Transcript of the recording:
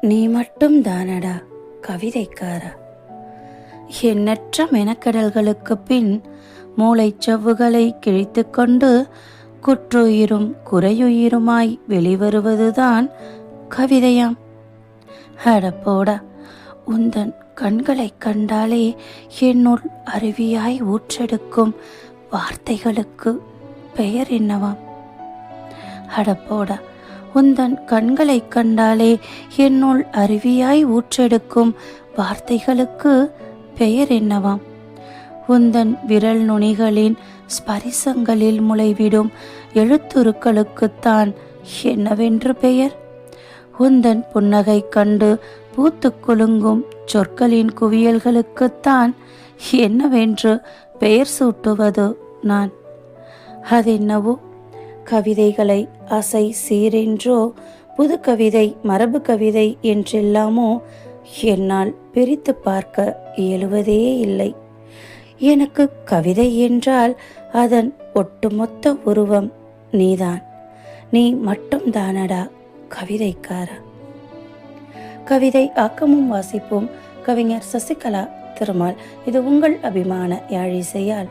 நீ மட்டும் தானடா கவிதைக்காரா? எண்ணற்ற மெனக்கடல்களுக்கு பின் மூளைச் செவ்வுகளை கிழித்து கொண்டு குற்றுயிரும் குறையுயிருமாய் வெளிவருவதுதான் கவிதையாம். அடப்போடா உந்தன் கண்களைக் கண்டாலே என்னுள் அருவியாய் ஊற்றெடுக்கும் வார்த்தைகளுக்கு பெயர் என்னவாம்? அடப்போடா உந்தன் கண்களைக் கண்டாலே என்னுள் அருவியாய் ஊற்றெடுக்கும் வார்த்தைகளுக்கு பெயர் என்னவாம்? உந்தன் விரல் நுனிகளின் ஸ்பரிசங்களில் முளைவிடும் எழுத்துருக்களுக்குத்தான் என்னவென்று பெயர்? உந்தன் புன்னகை கண்டு பூத்து குலுங்கும் சொற்களின் குவியல்களுக்குத்தான் என்னவென்று பெயர் சூட்டுவது நான். அதென்னவோ? கவிதைகளை அசை சீரென்றோ புது கவிதை மரபு கவிதை என்றெல்லாமோ என்னால் பிரித்து பார்க்க இயலுவதே இல்லை. எனக்கு கவிதை என்றால் அதன் ஒட்டுமொத்த உருவம் நீதான். நீ மட்டும் தானடா கவிதைக்காரா கவிதை ஆக்கமும் வாசிப்போம். கவிஞர் சசிகலா திருமால் இது உங்கள் அபிமான யாழிசையால்.